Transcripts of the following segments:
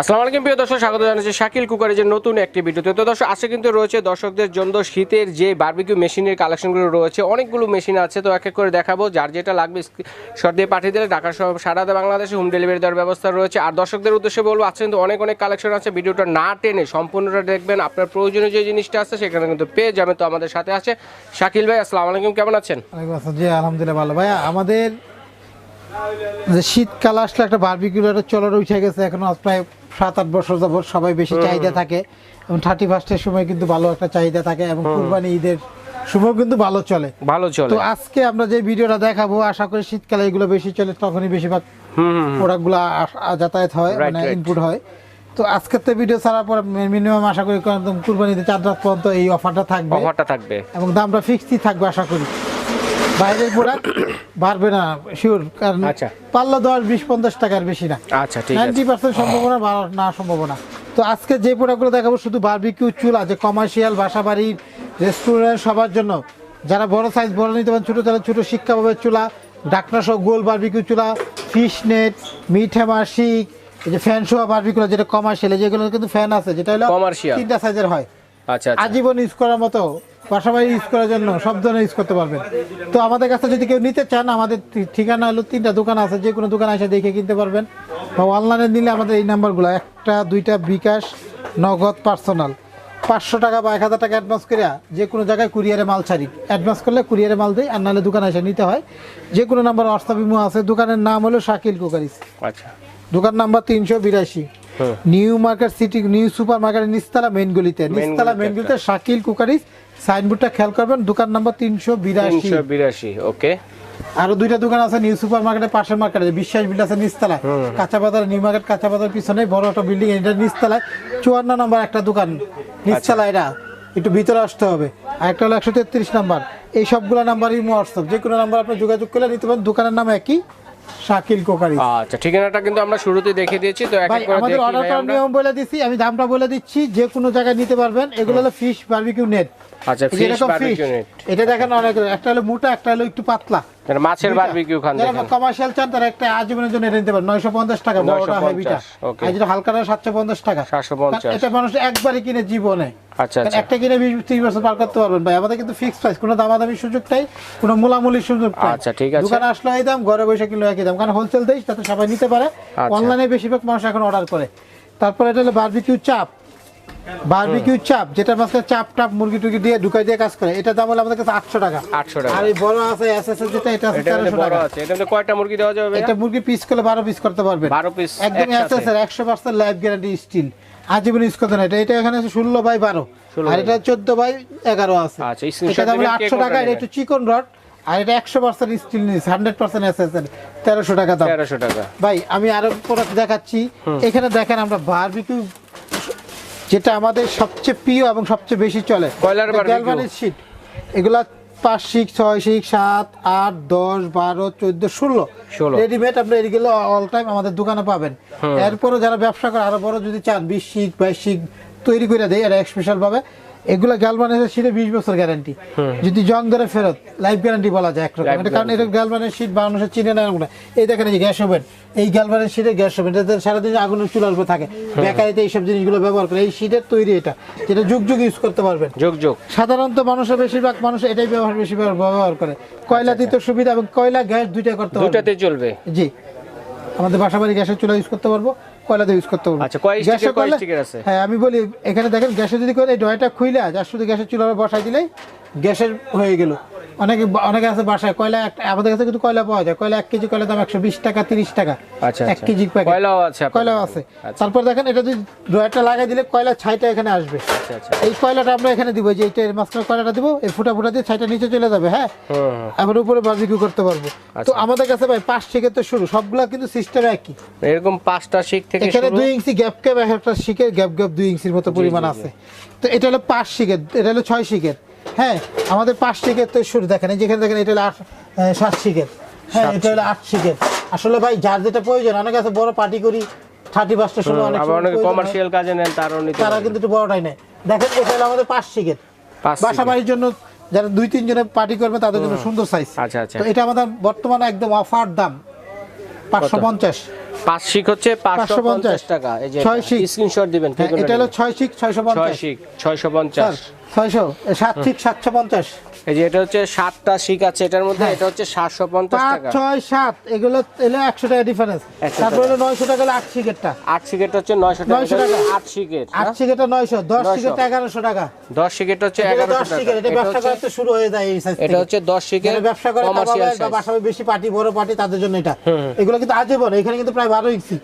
আসসালামু আলাইকুম, প্রিয় দর্শক, স্বাগত জানাচ্ছি শাকিল কুকারের নতুন একটি ভিডিওতে। তো দর্শক আজকে কিন্তু রয়েছে দর্শকদের জন্য শীতের যে বারবিকিউ মেশিনের কালেকশনগুলো রয়েছে, অনেকগুলো মেশিন আছে। তো এক এক করে দেখাবো, যার যেটা লাগবে শর্ট দিয়ে পাঠিয়ে দিলে ঢাকা সহ সারা বাংলাদেশে হোম ডেলিভারি দেওয়ার ব্যবস্থা রয়েছে। আর দর্শকদের উদ্দেশ্যে বলব আজকে কিন্তু অনেক অনেক কালেকশন আছে, ভিডিওটা না টেনে সম্পূর্ণটা দেখবেন। আপনার প্রয়োজনীয় যে জিনিসটা আছে, সেখানে কিন্তু পেয়ে যাবেন। তো আমাদের সাথে আছে শাকিল ভাই, আসসালামু আলাইকুম, কেমন আছেন? আলহামদুলিল্লাহ, ভালো। ভাইয়া, আমাদের যে শীতকাল আসলে একটা বারবিকিউর একটা চলার উঠে গেছে। এখন প্রায় সাত আট বছর যাবত সবাই বেশি চাহিদা থাকে। এবং থার্টি ফার্স্টের সময় কিন্তু ভালো একটা চাহিদা থাকে এবং কুরবানি ঈদের সময় কিন্তু ভালো চলে। ভালো চলে। তো আজকে আমরা যে ভিডিওটা দেখাবো আশা করি শীতকালে এগুলো বেশি চলে তখনই বেশিরভাগ প্রোডাক্টগুলো যাতায়াত হয় মানে ইনপুট হয়। তো আজকের তো ভিডিও ছাড়ার পর মিনিমাম আশা করি একদম কুরবানিতে চার রাত পর্যন্ত এই অফারটা থাকবে। অফারটা থাকবে। এবং দামটা ফিক্সই থাকবে আশা করি। বাইরের প্রোডাক্ট বাড়বে না শিওর কারণ আচ্ছা। পারলে দশ বিশ পঞ্চাশ টাকার বেশি না। আচ্ছা নাইনটি পার্সেন্ট সম্ভাবনা বাড়ার না সম্ভাবনা। তো আজকে যে প্রোডাক্টগুলো দেখাবো শুধু বারবিকিউ চুলা যে কমার্শিয়াল বাসা বাড়ির রেস্টুরেন্ট সবার জন্য। যারা বড় সাইজ বড় নিতে পারেন ছোটো তারা ছোটো শিক্ষাভাবে চুলা ডাকনা সহ গোল বারবিকিউ চুলা ফিশ নেট মিট হ্যামার শিক এই যে ফ্যান সহ বারবিকিউ যেটা কমার্শিয়াল যেগুলো কিন্তু ফ্যান আছে যেটা হলো। তিনটা সাইজের হয়। আচ্ছা আচ্ছা। আজীবন ইউজ করার মতো পাশাপাশি ইউজ করার জন্য সব ধরনের ইউজ করতে পারবেন। তো আমাদের কাছে যদি কেউ নিতে চান আমাদের ঠিকানা হলো তিনটা দোকান আছে যে কোনো দোকানে এসে দেখে কিনতে পারবেন। বা অনলাইনে নিলে আমাদের এই নাম্বারগুলো একটা দুইটা বিকাশ নগদ পার্সোনাল পাঁচশো টাকা বা এক হাজার টাকা অ্যাডভান্স করে যে কোনো জায়গায় কুরিয়ারে মাল ছাড়ি। অ্যাডভান্স করলে কুরিয়ারে মাল দেয় আর নাহলে দোকানে এসে নিতে হয়। যে কোনো নাম্বার হোয়াটসঅ্যাপ ইমো আছে। দোকানের নাম হলো শাকিল কুকারিস। আচ্ছা। দোকান নাম্বার তিনশো বিরাশি। New market city new super market নিস্তালা main গলিতে। নিস্তালা মেন গলিতে। শাকিল কুকারিস সাইনবোর্ডটা খেয়াল করবেন দোকান নাম্বার তিনশো বিরাশি। ওকে। আরও দুইটা দোকান আছে নিউ সুপার মার্কেটের পাশের মার্কেটে বিশ্বাস বিল আছে নিস্তালা কাঁচা বাজার নিউ মার্কেট কাঁচা বাজার পিছনে বড় একটা বিল্ডিং এটা নিস্তালায় চুয়ান্ন নম্বর একটা দোকান নিস্তালা এটা। একটু ভিতরে আসতে হবে। আর একটা হলো একশো তেত্রিশ নাম্বার। এই সবগুলো নাম্বারই হোয়াটসঅ্যাপ যে কোনো নাম্বার আপনি যোগাযোগ করলে নিতে পারেন দোকানের নাম একই। শাকিল কোকারি। আচ্ছা ঠিকানাটা কিন্তু আমরা শুরুতে দেখে দিয়েছি তো এক এক করে আমাদের দেখি অর্ডার ভাই করার আমরা। নিয়ম বলে দিচ্ছি আমি দামটা বলে দিচ্ছি যে কোনো জায়গায় নিতে পারবেন। এগুলো হলো ফিশ বারবিকিউ নেট আচ্ছা ফিশ বারবিকিউ নেট এটা দেখেন অনেক একটা হলো মোটা একটা হলো একটু পাতলা। মাছের বারবিকিউ খান যারা কমার্শিয়াল চান তারা একটা আজীবনের জন্য এটা নিতে পারেন। নয়শো পঞ্চাশ টাকা বড়টা 950 হেভিটা okay. আর যেটা হালকাটা সাতশো পঞ্চাশ টাকা। 750 এটা মানুষ একবারই কিনে জীবনে। আচ্ছা আচ্ছা। একটা কিনে বিশ ত্রিশ বছর পার করতে পারবেন ভাই। আমাদের কিন্তু ফিক্স প্রাইস কোনো দামাদামির সুযোগ নাই কোনো মূলামূলির সুযোগ নাই। আচ্ছা, ঠিক আছে। দোকানে আসলে এই দাম ঘরে বসে কিনলে একই দাম। কারণ হোলসেল দেয় যাতে সবাই নিতে পারে। আচ্ছা। অনলাইনে বেশিরভাগ মানুষ এখন অর্ডার করে। তারপরে এটা হলো বারবিকিউ চাপ। বারবিকিউ চাপ যেটা মাঝে চাপ টাপ মুরগি টুরগি দিয়ে ঢুকাই দিয়ে কাজ করে এটা দাম হলো আমাদের কাছে আটশো টাকা। আটশো টাকা। আর এই বড় আছে এস এস যেটা এটা আছে এটা কিন্তু তেরোশো বড় টাকা। আছে এটা কিন্তু কয়টা মুরগি দেওয়া যাবে এটা মুরগি পিস করলে বারো পিস করতে পারবেন। বারো পিস একদম এস এর একশো পার্সেন্ট লাইফ গ্যারান্টি স্টিল আজীবন ইউজ করতে না এটা এটা এখানে আছে ষোলো বাই বারো। 16 আর এটা চোদ্দ বাই এগারো আছে। আচ্ছা, এটা দাম হলো দিবেন, কে আটশো কোনটা টাকা এটা একটু চিকন রড আর এটা একশো পার্সেন্ট স্টিল নিস হান্ড্রেড পার্সেন্ট এস এস এর তেরোশো টাকা দাম। তেরোশো টাকা। ভাই আমি আরও প্রোডাক্ট দেখাচ্ছি। এখানে দেখেন আমরা বারবিকিউ যেটা আমাদের সবচেয়ে প্রিয় এবং সবচেয়ে বেশি চলে। barbecue? গ্যালভানিজ এগুলা পাঁচ শিক ছয় শিক সাত আট দশ বারো চোদ্দ ষোলো। 16 রেডিমেড আপনি এগুলো অল টাইম আমাদের দোকানে পাবেন। এরপরও যারা ব্যবসা করে আরও বড় যদি চান বিশ শিক বাইশ শিক তৈরি করে দেয় এটা স্পেশাল ভাবে। এগুলো গ্যালভানিজের শীটে বিশ বছর গ্যারান্টি যদি জং ধরে ফেরত লাইফ গ্যারান্টি বলা যায় একরকম এটা কারণ এটা গ্যালভানের শীট মানুষের চিনে না। এই দেখেন এই যে গ্যাস ওভেন। এই গ্যালভানের শীটের গ্যাস ওভেন। এটা সারাদিন আগুনের চুলার উপর থাকে। বেকারিতে এইসব জিনিসগুলো ব্যবহার করে। এই শীটের তৈরি এটা যেটা যুগ যুগ ইউজ করতে পারবেন। যুগ যুগ। সাধারণত মানুষের বেশিরভাগ মানুষ এটাই ব্যবহার বেশি ব্যবহার- করে। কয়লা দিতে সুবিধা এবং কয়লা গ্যাস দুইটা করতে দুটাতে চলবে। জি। আমাদের বাসা বাড়ি গ্যাসের চুলা ইউজ করতে পারব। কয়লা দিয়ে ইউজ করতে পারব আচ্ছা, কয় স্টিকের, কয় স্টিকের আছে? হ্যাঁ আমি বলি এখানে দেখেন গ্যাসে যদি করে এই ডয়াটা খুইলে যার শুধু গ্যাসের চুলা বসাই দিলেই গ্যাসের হয়ে গেল অনেকে অনেকে আছে বাসায় কয়লা আমাদের কাছে কিন্তু কয়লা পাওয়া যায়। কয়লা এক কেজি কয়লা দাম একশো বিশ টাকা তিরিশ টাকা। আচ্ছা, এক আচ্ছা। কেজি কয়লাও আছে কয়লাও আছে। আচ্ছা। তারপর দেখেন এটা যদি ড্রয়ারটা লাগাই দিলে কয়লা ছাইটা এখানে আসবে। এই কয়লাটা আমরা এখানে দিব যে এইটা এর মাঝখানে কয়লাটা দিব এই ফুটা ফুটা দিয়ে ছাইটা নিচে চলে যাবে হ্যাঁ। আবার উপরে বারবিকিউ করতে পারব। তো আমাদের কাছে ভাই পাঁচ থেকে তো শুরু সবগুলা কিন্তু সিস্টেম একই। এরকম পাঁচটা শিক থেকে এখানে দুই ইঞ্চি গ্যাপ গ্যাপ একটা শিকের গ্যাপ গ্যাপ দুই ইঞ্চির মতো পরিমাণ আছে। তো এটা হলো পাঁচ শিকের এটা হলো ছয় শিকের হ্যাঁ আমাদের পাঁচ শিকের তো শুরু দেখেন যেখানে দেখেন এটা হলো আট সাত শিকের হ্যাঁ এটা হলো আট শিকের আসলে ভাই যার যেটা প্রয়োজন অনেক আছে বড় পার্টি করি থার্টি ফার্স্টের সময় অনেক। কমার্শিয়াল কাজে নেন তারও তারা কিন্তু একটু বড়টাই নেয়। দেখেন এটা হলো আমাদের পাঁচ শিকের বাসা বাড়ির জন্য যারা দুই তিন জনের পার্টি করবে তাদের জন্য সুন্দর সাইজ আচ্ছা, আচ্ছা। তো এটা আমাদের বর্তমানে একদম অফার দাম। পাঁচশো পঞ্চাশ। পাঁচ শিক হচ্ছে পাঁচশো পঞ্চাশ। টাকা। এই যে। স্ক্রিনশট দিবেন হ্যাঁ, এটা হলো ছয় শিক ছয়শো পঞ্চাশ। ছয় শিক ছয়শো পঞ্চাশ। ছয়শো? সাত সাতশো পঞ্চাশ। এই যে এটা হচ্ছে সাতটা শিক আছে এটার মধ্যে হ্যাঁ। এটা হচ্ছে সাতশো পঞ্চাশ টাকা। ছয় সাত এগুলো এলে একশো টাকা ডিফারেন্স তারপরে হলো নয়শো টাকা হলো আট শিকেটটা আট শিকেট হচ্ছে নয়শো টাকা 900 টাকা। আট শিকেট আট শিকেটটা নয়শো দশ 900 এগারোশো টাকা। দশ শিকেট হচ্ছে এটা এগারোশো টাকা। এটা এটা ব্যবসা করতে শুরু হয়ে যায় এই সাইজ এটা হচ্ছে দশ শিকেট ব্যবসা করে বেশি পার্টি বড় পার্টি তাদের জন্য এটা। এগুলো কিন্তু আজীবন এখানে কিন্তু প্রায় বারো ইঞ্চি।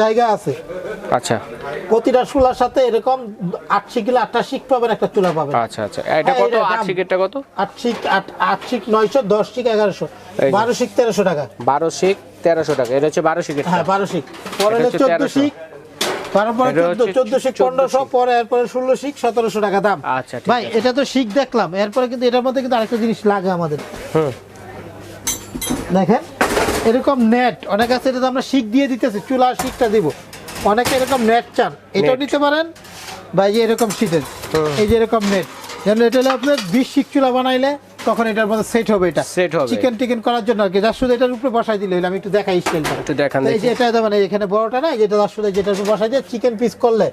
জায়গা আছে। আচ্ছা। প্রতিটা চুলার সাথে এরকম আট শিকিলে আটটা শিক পাবেন একটা চুলা পাবেন। আচ্ছা আচ্ছা। এটা হ্যাঁ, কত? এটা আট কত? আট শিক আট আট শিক নয়শো দশ শিক এগারোশো। বারো শিক তেরোশো টাকা। বারো শিক তেরোশো টাকা। এটা হচ্ছে বারো হ্যাঁ বারো শিক পরে চোদ্দ 1300 শিক বারো পরে এটা চোদ্দ হচ্ছে চোদ্দ শিক 14 পনেরোশো পরে এরপরে ষোলো শিক সতেরোশো টাকা দাম। আচ্ছা, ভাই এটা তো শিক দেখলাম। এরপরে কিন্তু এটার মধ্যে কিন্তু আরেকটা জিনিস লাগে আমাদের। হুম। দেখেন এরকম নেট অনেক আছে এটা তো আমরা শিক দিয়ে দিতেছি। চুলা শিকটা দিব। অনেকে এরকম নেট চান। এটাও নিতে পারেন? বা এই এরকম শীতের এই যে এরকম নেট যেন এটা হলো আপনার বিশ শিক চুলা বানাইলে তখন এটার মধ্যে সেট হবে এটা? Set হবে। চিকেন টিকেন করার জন্য আর কি। যার শুধু এটার উপরে বসাই দিলে আমি একটু দেখাই স্টাইলটা একটু দেখান এই যে এটা এই এখানে বড়টা না যেটা যার শুধু যেটা উপরে বসাই দিয়ে চিকেন পিস করলে।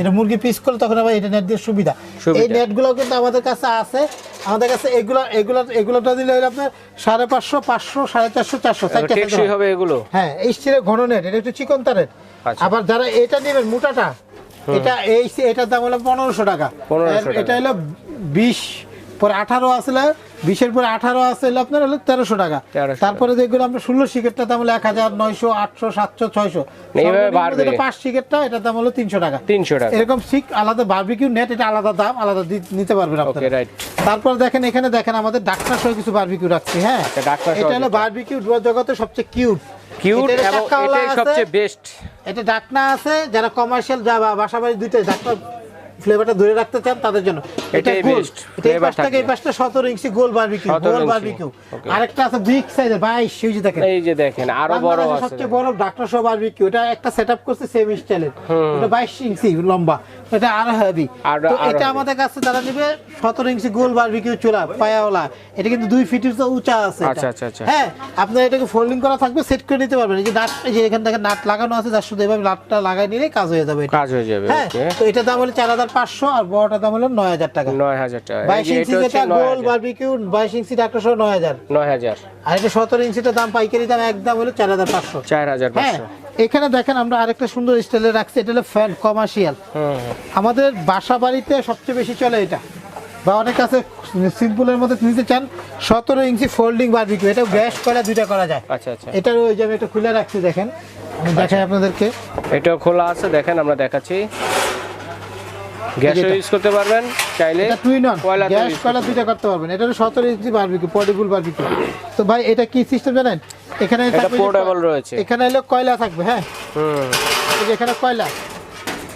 এটা মুরগি পিস করলে তখন আবার এটা নেট দিয়ে সুবিধা। সুবিধা। এই নেটগুলো কিন্তু আমাদের কাছে আছে। আমাদের কাছে এগুলা এগুলা এগুলোটা দিলে হইল আপনার সাড়ে পাঁচশো পাঁচশো সাড়ে চারশো চারশো টেকসই হবে এগুলো? হ্যাঁ এই স্টিলের ঘন নেট এটা একটু চিকন তারের। আচ্ছা। আবার যারা এটা নেবেন মোটাটা এটা এই এটার দাম হলো পনেরোশো টাকা। 1500 এটা হলো বিশ পরে আঠারো আসলে বিশের পরে আঠারো আছে আপনার হলো তেরোশো টাকা। তারপরে যেগুলো আমরা ষোলো শিকেটটা দাম হলো এক হাজার নয়শো আটশো সাতশো ছয়শো। পাঁচ শিকেটটা এটার দাম হলো তিনশো টাকা। তিনশো টাকা। এরকম শিক আলাদা বারবিকিউ নেট এটা আলাদা দাম আলাদা নিতে পারবেন আপনারা। তারপর দেখেন এখানে দেখেন আমাদের ডাক্তার সহ কিছু বারবিকিউ রাখছি হ্যাঁ? এটা হলো। বারবিকিউ জগতে সবচেয়ে কিউট কিউট এবং চাকাওয়ালা এটাই আছে। সবচেয়ে বেস্ট এটা ডাকনা আছে যারা কমার্শিয়াল যা বা বাসা বাড়ি দুইটাই ডাকনা ফ্লেভারটা ধরে রাখতে চান তাদের জন্য। এটা বেস্ট গোল এটা এই পাশটাকে এই। পাশটা সতেরো ইঞ্চি গোল বারবিকিউ 17 গোল বারবিকিউ. আরেকটা আছে বিগ সাইজের বাইশ ইঞ্চি দেখেন। এই যে দেখেন আরও বড় আছে। সবচেয়ে বড় ডাক্তার সহ বারবিকিউ এটা একটা সেটআপ করছে সেম স্টাইলের এটা বাইশ ইঞ্চি লম্বা। এটা আরও হেভি এটা আমাদের কাছে যারা নেবে 17 ইঞ্চি গোল বারবিকিউ চুলা পায়াওয়ালা এটা কিন্তু 2 ফিট উঁচা আছে হ্যাঁ আপনি এটাকে ফোল্ডিং করা থাকবে সেট করে নিতে পারবেন। এই যে নাট এই যে এখান থেকে নাট লাগানো আছে যার শুধু এভাবে নাটটা লাগাই নিলে কাজ হয়ে যাবে কাজ হয়ে যাবে হ্যাঁ তো এটা দাম হলো 4500 আর বড়টা দাম হলো 9000 টাকা। 9000 টাকা। 22 ইঞ্চি এটা গোল বারবিকিউ বাইশ ইঞ্চি 1800 9000 9000 আর এটা 17 ইঞ্চিটা দাম পাইকারি দাম একদম হলো 4500 4500 এখানে দেখেন আমরা আরেকটা সুন্দর স্টাইলে রাখছি এটা হলো ফ্যান কমার্শিয়াল। আমাদের বাসা বাড়িতে সবচেয়ে বেশি চলে এটা। বা অনেক আছে সিম্পলের মধ্যে নিতে চান সতেরো ইঞ্চি ফোল্ডিং বারবিকিউ এটা গ্যাস করা দুইটা করা যায়। আচ্ছা আচ্ছা। এটার ওই যে আমি একটু খুলে রাখছি দেখেন। আমি দেখাই আপনাদেরকে। এটাও খোলা আছে দেখেন আমরা দেখাচ্ছি। গ্যাসও ইউজ করতে পারবেন চাইলে টুইন অন কয়লা গ্যাস কয়লা দুইটা করতে পারবেন। এটা হলো সতেরো ইঞ্চি বারবিকিউ পোর্টেবল বারবিকিউ তো ভাই এটা কি সিস্টেম জানেন? এখানে এটা থাকবে রয়েছে। এখানে হলো কয়লা থাকবে হ্যাঁ? হুম। এই যে এখানে কয়লা।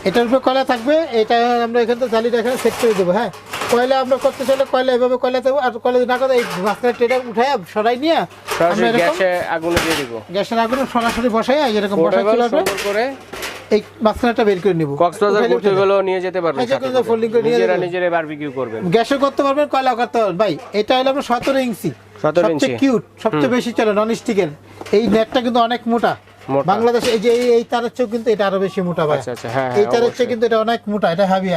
এটার উপরে কয়লা থাকবে এটা আমরা এখান থেকে জালিটা এখানে সেট করে দেবো হ্যাঁ? কয়লা আমরা করতে চাইলে কয়লা এভাবে কয়লা দেবো আর কয়লা না করে এই মাঝখানে ট্রেটা উঠাই সরাই নিয়ে আমরা গ্যাসে আগুনে দিয়ে দিব। গ্যাসের আগুনে সরাসরি বসাই এরকম বসাই চলে করে এই মাঝখানেটা বের করে নিব। কক্সবাজার ঘুরতে গেলেও নিয়ে যেতে পারবেন এই যে করে। নিয়ে নিজেরা নিজেরা বারবিকিউ করবেন। গ্যাসে করতে পারবেন কয়লা করতে পারবেন? ভাই এটা হলো আপনার সতেরো ইঞ্চি। 17 ইঞ্চি। সবচেয়ে কিউট সবচেয়ে বেশি চলে নন স্টিকের এই নেটটা কিন্তু অনেক মোটা। বাংলাদেশে এই যে এই- এই তারের চেয়েও কিন্তু এটা আরও বেশি মোটা ভাই। আচ্ছা, আচ্ছা, হ্যাঁ, এই হ্যাঁ, তারের চেয়ে কিন্তু এটা অনেক মোটা এটা হ্যাভি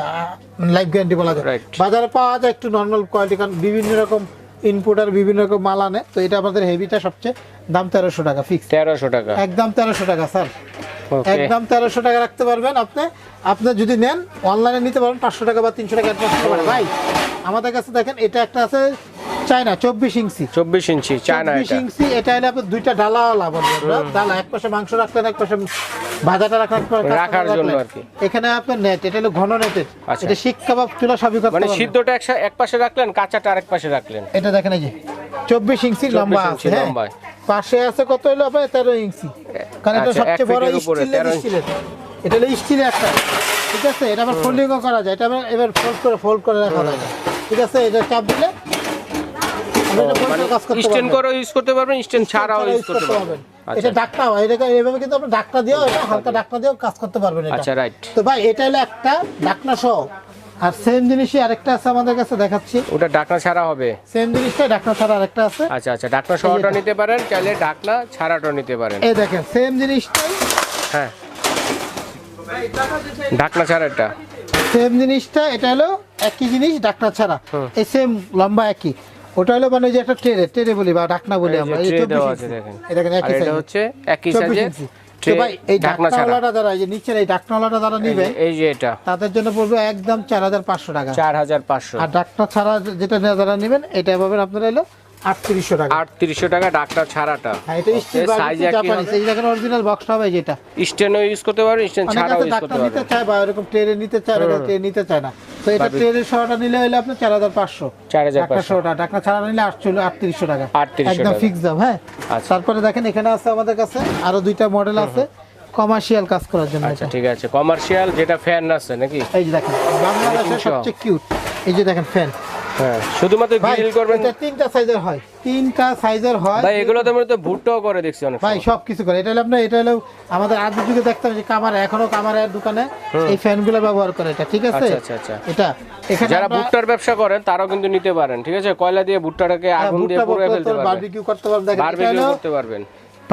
লাইফ গ্যারান্টি বলা যায়। বাজারে পাওয়া যায় একটু নর্মাল কোয়ালিটি কারণ বিভিন্ন রকম ইনপুট আর বিভিন্ন রকম মাল আনে। তো এটা আমাদের হেভিটা সবচেয়ে দাম তেরোশো টাকা ফিক্স তেরোশো টাকা। একদম তেরোশো টাকা স্যার একদম তেরোশো টাকা রাখতে পারবেন আপনি। আপনি যদি নেন অনলাইনে নিতে পারেন, পাঁচশো টাকা বা তিনশো টাকা অ্যাডভান্স পারেন ভাই, আমাদের কাছে দেখেন, এটা একটা আছে চায়না চব্বিশ ইঞ্চি। চব্বিশ ইঞ্চি চায়না ইঞ্চি এটা হলে আপনার দুইটা। ডালা এক পাশে মাংস রাখলেন এক পাশে ভাজাটা রাখার জন্য আর কি। এখানে আপনার নেট এটা হলো ঘন নেটের আচ্ছা। এটা শিক কাবাব চুলা সবই করতে মানে সিদ্ধটা এক পাশে রাখলেন কাঁচাটা আরেক পাশে রাখলেন? এটা দেখেন এই যে চব্বিশ ইঞ্চি লম্বা আছে হ্যাঁ? পাশে আছে কত হলো আপনার? ইঞ্চি। কারণ এটা আচ্ছা, সবচেয়ে বড় স্টিলের স্টিলের। এটা হলো স্টিলের একটা। ঠিক আছে? এটা আবার ফোল্ডিংও করা যায়। এটা আবার এবার ফোল্ড করে ফোল্ড করে রাখা যায়। ঠিক আছে? এটা চাপ দিলে এটা fold মানে করে ইউজ করতে পারবেন স্ট্যান্ড ছাড়াও ইউজ করতে পারবেন। এটা আচ্ছা। ডাকটা হয় এটাকে এইভাবে কিন্তু আপনি ডাকটা দিয়েও এটা হালকা ডাকটা দিয়েও কাজ করতে পারবেন এটা। আচ্ছা রাইট তো ভাই এটা হলো একটা ডাকনা সহ। আর সেম জিনিসই আরেকটা আছে আমাদের কাছে দেখাচ্ছি। ওটা ডাকনা ছাড়া হবে। সেম জিনিসটাই ঢাকনা ছাড়া আরেকটা আছে। আচ্ছা আচ্ছা ডাকনা সহটা নিতে পারেন চাইলে ডাকনা ছাড়াটা নিতে পারেন। এই দেখেন সেম জিনিসটাই। হ্যাঁ। ঢাকনা ছাড়াটা সেম জিনিসটা এটা হলো একই জিনিস ঢাকনা ছাড়া। এই সেম লম্বা একই। ওটা হলো মানে যে একটা ট্রেরে ট্রেরে বলি বা ঢাকনা বলি আমরা এই tray 24 দেওয়া। আছে দেখেন। আর একই এটা হচ্ছে একই 24 সাইজে তো ভাই এই ঢাকনা ছাড়া। ঢাকনাওয়ালাটা যারা এই যে নিচের এই ঢাকনাওয়ালাটা যারা নিবে এই যে এটা। তাদের জন্য পড়বে একদম চার হাজার পাঁচশো টাকা। চার হাজার পাঁচশো। আর ডাকনা ছাড়া যেটা যারা নেবেন এটা পাবেন আপনারা হলো আটত্রিশশো টাকা। আটত্রিশশো টাকা ডাকনা ছাড়াটা। হ্যাঁ, এটা স্টিল সাইজ জাপানিজ এই দেখেন অরিজিনাল বক্সটা হবে যেটা। স্টেনও ইউজ করতে পারবেন স্টেন অনেক ছাড়াও ইউজ ডাক্তার করতে নিতে পারবেন। চায় বা এরকম ট্রেনে নিতে চায় এরকম ট্রেন নিতে চায় না। তো এটা ট্রেনের সহটা নিলে হলে আপনার চার হাজার পাঁচশো। চার হাজার পাঁচশো। সহটা ছাড়া নিলে আটশো আটত্রিশশো টাকা। 3800 একদম টাকা। ফিক্স দাম হ্যাঁ? আচ্ছা। তারপরে দেখেন এখানে আছে আমাদের কাছে আরও দুইটা মডেল আছে কমার্শিয়াল কাজ করার জন্য আচ্ছা ঠিক আছে। কমার্শিয়াল যেটা ফ্যান আছে নাকি? এই যে দেখেন বাংলাদেশের। সবচেয়ে কিউট এই যে দেখেন ফ্যান হ্যাঁ। শুধুমাত্র গ্রিল করবেন? এটা তিনটা সাইজের হয়। তিনটা সাইজের হয়। ভাই এগুলো তো মূলত ভুট্টাও করে দেখছি অনেক ভাই সময়। করে। এটা হলো আপনার এটা হলো আমাদের আদি যুগে দেখতাম যে কামারে এখনও কামারের দোকানে এই ফ্যানগুলো ব্যবহার করে এটা ঠিক আছে? আচ্ছা আচ্ছা আচ্ছা। এটা। এখানে যারা ভুট্টার ব্যবসা করেন তারাও কিন্তু নিতে পারেন ঠিক আছে? কয়লা দিয়ে ভুট্টাটাকে হ্যাঁ, আগুন দিয়ে ভুট্টা ফেলতে পারবেন বারবিকিউ করতে পারবেন বারবিকিউ করতে পারবেন।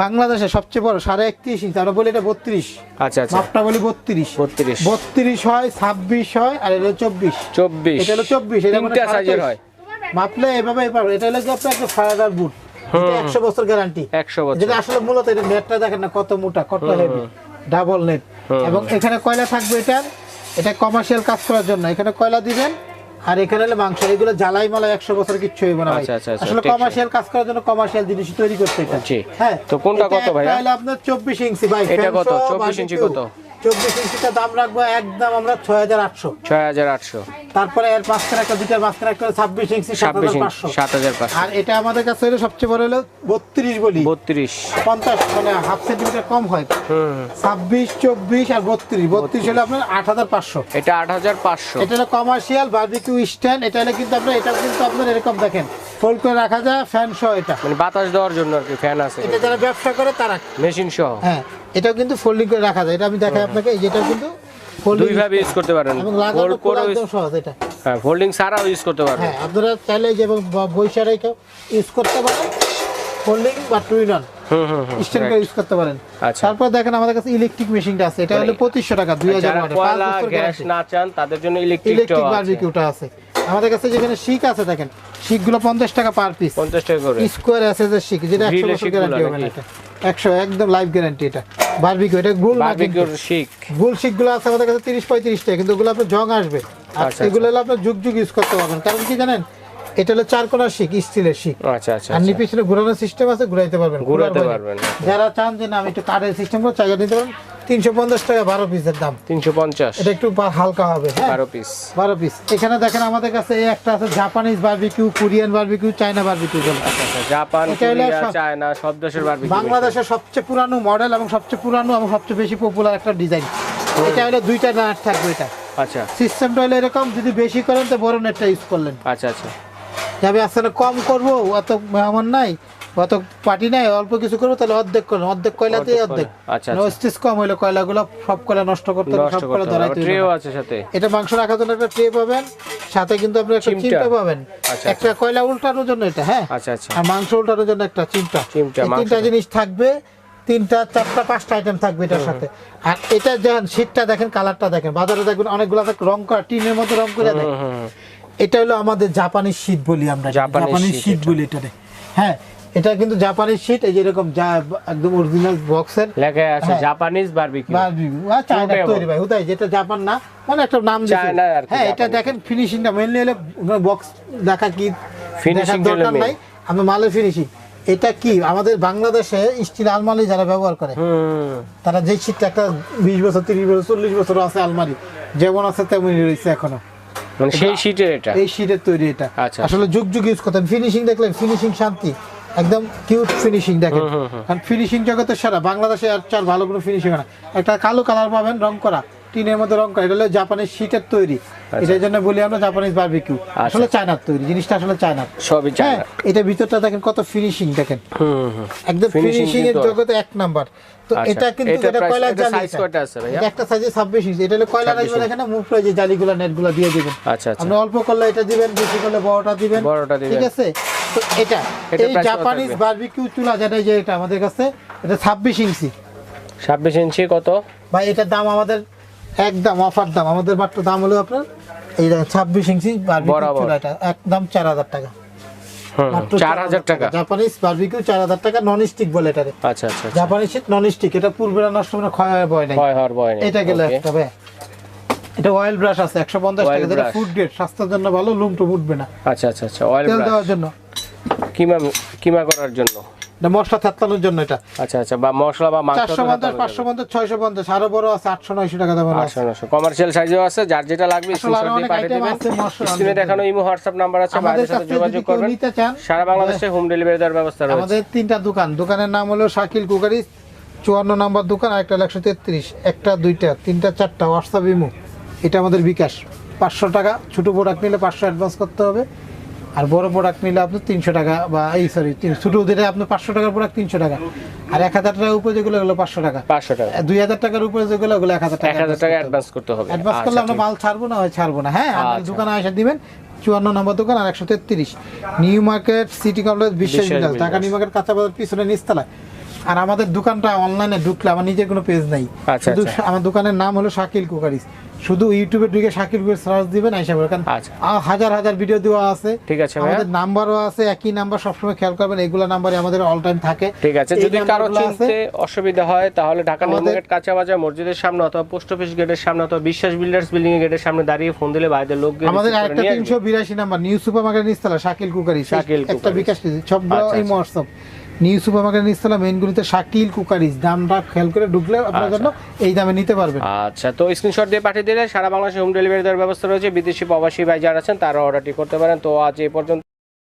বাংলাদেশে সবচেয়ে বড় সাড়ে একত্রিশ ইঞ্চি আমরা বলি এটা বত্রিশ। আচ্ছা আচ্ছা। মাপটা বলি বত্রিশ। বত্রিশ। বত্রিশ হয় ছাব্বিশ হয় আর এটা চব্বিশ। চব্বিশ। এটা হলো চব্বিশ এটা মানে সাইজের হয়। মাপলে এভাবে এটা হলো আপনার একটা ফায়ার বুট একশো বছর গ্যারান্টি একশো বছর। যেটা আসলে মূলত এটা নেটটা দেখেন না কত মোটা কত হেভি ডাবল নেট এবং এখানে কয়লা থাকবে এটা এটা কমার্শিয়াল কাজ করার জন্য। এখানে কয়লা দিবেন? আর এখানে হলো মাংস এগুলো জ্বালাই মালাই একশো বছর কিচ্ছু হইব না আচ্ছা, আচ্ছা, আচ্ছা, আসলে কমার্শিয়াল কাজ করার জন্য কমার্শিয়াল জিনিস তৈরি করতে হ্যাঁ। তো কোনটা কত ভাই আপনার চব্বিশ ইঞ্চি ভাই এটা কত? চব্বিশ ইঞ্চি কত? চব্বিশ ইঞ্চিটা দাম রাখব একদম আমরা ছয় হাজার আটশো। ছয় হাজার আটশো। তারপরে এর মাঝখানে একটা দুইটার মাঝখানে একটা ছাব্বিশ ইঞ্চি সাত ছাব্বিশ হাজার পাঁচশো। সাত হাজার পাঁচশো। আর এটা আমাদের কাছে হলো সবচেয়ে বড় হলো বত্রিশ বলি। বত্রিশ। পঞ্চাশ মানে হাফ সেন্টিমিটার কম হয়। ছাব্বিশ চব্বিশ আর বত্রিশ। বত্রিশ হলো আপনার আট হাজার পাঁচশো। এটা আট হাজার পাঁচশো। এটা হলো কমার্শিয়াল বার্বিকিউ স্ট্যান্ড এটা হলো কিন্তু আপনার এটা কিন্তু আপনার এরকম দেখেন। ফোল্ড করে রাখা যায় ফ্যান সহ এটা। মানে বাতাস দেওয়ার জন্য আর কি ফ্যান আছে। এটা যারা ব্যবসা করে তারা। মেশিন সহ। হ্যাঁ। এটাও কিন্তু ফোল্ডিং করে রাখা যায়। এটা আমি দেখাই আপনাকে এই যেটাও কিন্তু দুই ভাবে ইউজ করতে পারেন। এবং লাগানো ফোল্ড করে একদম সহজ এটা। হ্যাঁ ফোল্ডিং ছাড়াও ইউজ করতে পারবেন। হ্যাঁ আপনারা চাইলে যে বৈশা রেখে ইউজ করতে পারেন। ফোল্ডিং বা স্ট্যান্ড ইউজ করতে পারেন। আচ্ছা। তারপর দেখেন আমাদের কাছে ইলেকট্রিক মেশিনটা আছে। এটা হলো পঁচিশশো টাকা দুই হাজার পাঁচ কয়লা বছর গ্যাস না চান তাদের জন্য ইলেকট্রিক ইলেকট্রিক বারবিকিউটা আছে। আমাদের কাছে যেখানে শিক আছে দেখেন শিকগুলো পঞ্চাশ টাকা পার পিস পঞ্চাশ টাকা করে। স্কোয়ার এসএস শিক যেটা একশো Grill এর বছর গ্যারান্টি হবে এটা। একশো একদম লাইফ গ্যারান্টি এটা। বারবিকিউ এটা গুল না কিন্তু। বারবিকিউর শিক গুল শিকগুলো আছে আমাদের কাছে তিরিশ পঁয়ত্রিশটা কিন্তু ওগুলো আপনার জং আসবে। আর সেগুলো এগুলো হলো আপনার যুগ যুগ ইউজ করতে পারবেন। কারণ কি জানেন? এটা হলো চার কোনার শিক স্টিলের শিক আচ্ছা আচ্ছা আর আচ্ছা। নিপিছনে ঘুরানোর সিস্টেম আছে ঘুরাইতে পারবেন ঘুরাতে। পারবেন, আচ্ছা। যারা চান যে না আমি একটু কাঠের সিস্টেম করে নিতে পারেন তিনশো পঞ্চাশ টাকা বারো পিসের দাম। তিনশো পঞ্চাশ। এটা একটু হালকা হবে হ্যাঁ? বারো পিস বারো পিস এখানে দেখেন আমাদের কাছে এই একটা আছে Japanese barbecue Korean barbecue China barbecue আচ্ছা জাপান কোরিয়া চায়না সব দেশের বারবিকিউ বাংলাদেশের সবচেয়ে পুরানো মডেল এবং সবচেয়ে পুরানো এবং সবচেয়ে বেশি পপুলার একটা ডিজাইন এটা হলো দুইটা নাট থাকবে এটা। আচ্ছা। সিস্টেমটা হলো এরকম যদি বেশি করেন তো বড় নেটটা ইউজ করলেন। আচ্ছা আচ্ছা। যাবে আসলে কম করব অত আমার নাই অত পার্টি নাই অল্প কিছু করব তাহলে অর্ধেক করুন অর্ধেক কয়লাতে অর্ধেক অর্ধেক। কয়লা, আচ্ছা, আচ্ছা। কম হইলে কয়লাগুলো সব কয়লা নষ্ট করতে হবে, সব কয়লা করতে ধরাই হবে ট্রেও আছে সাথে। এটা মাংস রাখার জন্য একটা ট্রে পাবেন সাথে কিন্তু আপনি একটা চিমটা। পাবেন। আচ্ছা, একটা কয়লা উল্টানোর জন্য এটা হ্যাঁ? আচ্ছা আচ্ছা। আর মাংস উল্টানোর জন্য একটা চিমটা। চিমটা, তিনটা জিনিস থাকবে তিনটা চারটা পাঁচটা আইটেম থাকবে এটার সাথে। আর এটা দেখেন শীতটা দেখেন কালারটা দেখেন বাজারে দেখবেন অনেকগুলো রং করা টিনের মধ্যে রং করে দেয়। এটা হলো আমাদের জাপানিজ শীত বলি আমরা জাপানিজ শীত বলি এটারে হ্যাঁ এটা কিন্তু জাপানিজ শীত এই যেরকম যা একদম অরিজিনাল বক্সের লেখা আছে হ্যাঁ। Japanese barbecue China Portable. তৈরি ভাই হুদাই যেটা জাপান না মানে একটা নাম আর হ্যাঁ এটা দেখেন ফিনিশিংটা মেনলি হলে বক্স দেখা কি দেখার দরকার। নাই। আমি মালের ফিনিশিং এটা কি আমাদের বাংলাদেশে স্টিল আলমারি যারা ব্যবহার করে তারা যে শীতটা একটা বিশ বছর তিরিশ বছর চল্লিশ বছর আছে আলমারি। যেমন আছে তেমনই রয়েছে এখনও। মানে সেই শীটের এটা? এই শীটের তৈরি এটা। আচ্ছা। আসলে যুগ যুগ ইউজ ফিনিশিং দেখলেন ফিনিশিং শান্তি। একদম কিউট ফিনিশিং দেখেন। কারণ ফিনিশিং জগতের সারা। বাংলাদেশে আর চার ভালো কোনো ফিনিশিং হয় না। একটা কালো কালার পাবেন রং করা। টিনের মধ্যে রং করা এটা হলো জাপানিজ শীটের তৈরি। এটার জন্য বলি আমরা জাপানিজ বারবিকিউ আসলে চায়নার তৈরি জিনিসটা আসলে চায়নার। সবই হ্যাঁ এটা ভিতরটা দেখেন কত ফিনিশিং দেখেন। হুম হুম একদম ফিনিশিং এর জগতে এক নাম্বার তো আচ্ছা, এটা কিন্তু এটা কয়লার জালি এটা। কয়টা আছে একটা সাইজে 26 ইঞ্চি এটা হলো কয়লার 26 আসবে এখানে মুভ যে জালিগুলো নেটগুলো দিয়ে দিবেন। আচ্ছা আচ্ছা। আপনি অল্প করলে এটা দিবেন বেশি করলে বড়টা দিবেন। বড়টা দিবেন। ঠিক আছে? তো এটা এই জাপানিজ? বারবিকিউ চুলা যেটা যে এটা আমাদের কাছে এটা 26 ইঞ্চি। ছাব্বিশ ইঞ্চি কত? ভাই এটার দাম আমাদের একদম অফার দাম। আমাদের মাত্র দাম হলো আপনার এই দেখেন 26 ইঞ্চি বারবিকিউ বরাবর। চুলা এটা। একদম 4000 টাকা। হুম মাত্র চার হাজার টাকা। জাপানিজ বারবিকিউ 4000 টাকা নন স্টিক বলে এটারে। আচ্ছা আচ্ছা আচ্ছা। জাপানি নন স্টিক এটা পূর্বে নষ্ট মানে ক্ষয় হয়ে বয় নাই। ভয় হওয়ার ভয় নেই। এটা গেলে. একটা ভাই এটা অয়েল ব্রাশ আছে একশো পঞ্চাশ Oil টাকা। যেটা ফুড গ্রেড স্বাস্থ্যের জন্য ভালো লুম টুম উঠবে না। আচ্ছা আচ্ছা আচ্ছা অয়েল তেল দেওয়ার জন্য। কিমা কিমা করার জন্য? এটা মশলা থাতলানোর জন্য এটা। আচ্ছা আচ্ছা বা মশলা বা মাংস চারশো পঞ্চাশ পাঁচশো পঞ্চাশ ছয়শো পঞ্চাশ আরও বড় আছে আটশো নয়শো টাকা দাম নশো কমার্শিয়াল সাইজও আছে যার যেটা লাগবে স্ক্রিনশট দিয়ে পাঠিয়ে দেবেন। স্ক্রিনে দেখানো ইমো হোয়াটসঅ্যাপ নাম্বার আছে আমাদের সাথে যোগাযোগ করবেন। সারা বাংলাদেশে হোম ডেলিভারি দেওয়ার ব্যবস্থা রয়েছে। আমাদের তিনটা দোকান। দোকানের নাম হলো শাকিল কুকারি চুয়ান্ন নম্বর দোকান আর একটা একশো তেত্রিশ একটা দুইটা তিনটা চারটা হোয়াটসঅ্যাপ ইমো এটা আমাদের বিকাশ। পাঁচশো টাকা ছোটো প্রোডাক্ট নিলে পাঁচশো অ্যাডভান্স করতে হবে। আর বড় প্রোডাক্ট নিলে আপনি তিনশো টাকা বা এই সরি ছোটো দিলে আপনি পাঁচশো টাকার প্রোডাক্ট তিনশো টাকা। আর এক হাজার টাকার উপরে যেগুলো ওগুলো পাঁচশো টাকা। পাঁচশো টাকা। দুই হাজার টাকার উপরে যেগুলো ওগুলো এক হাজার টাকা এক হাজার টাকা অ্যাডভান্স করতে হবে। অ্যাডভান্স করলে আচ্ছা, আমরা মাল ছাড়বো না হয় ছাড়বো না। হ্যাঁ আপনার আচ্ছা। দোকানে এসে দিবেন চুয়ান্ন নম্বর দোকান আর একশো তেত্রিশ। নিউ মার্কেট সিটি কমপ্লেক্স বিশ্বাস ঢাকা নিউ মার্কেট কাঁচা বাজার পিছনে নিচতলায়। আর আমাদের দোকানটা অনলাইনে ঢুকলে আমার নিজের কোনো পেজ নাই। আচ্ছা, শুধু। আমার দোকানের নাম হলো শাকিল কুকারিস। শুধু ইউটিউবে ঢুকে কুকারিস সার্চ দিবেন আইসা বলবেন কারণ আচ্ছা। হাজার হাজার ভিডিও দেওয়া আছে ঠিক আছে। আমাদের নাম্বারও আছে একই নাম্বার সবসময় খেয়াল করবেন এগুলো নাম্বারে আমাদের অল টাইম থাকে ঠিক আছে যদি কারও চিনতে অসুবিধা হয় তাহলে ঢাকা নিউ আমাদের- মার্কেট কাঁচা বাজার মসজিদের সামনে অথবা পোস্ট অফিস গেটের সামনে অথবা বিশ্বাস বিল্ডার্স বিল্ডিং এর গেটের সামনে দাঁড়িয়ে ফোন দিলে বাইরের লোক গিয়ে আমাদের। তিনশো বিরাশি নাম্বার নিউ সুপার মার্কেট নিস্তলা শাকিল কুকারি শাকিল একটা বিকাশ সবগুলো আচ্ছা, এই আচ্ছা। হোয়াটসঅ্যাপ নিউ সুপার মার্কেট নিস্তলা শাকিল কুকারিজ। দামটা খেয়াল করে ঢুকলে আপনার আচ্ছা। জন্য এই দামে নিতে পারবেন। আচ্ছা তো স্ক্রিনশট দিয়ে পাঠিয়ে দিলে সারা বাংলাদেশে হোম ডেলিভারি দেওয়ার ব্যবস্থা রয়েছে। বিদেশি প্রবাসী ভাই যারা আছেন তারা অর্ডারটি করতে পারেন। তো আজ এই পর্যন্ত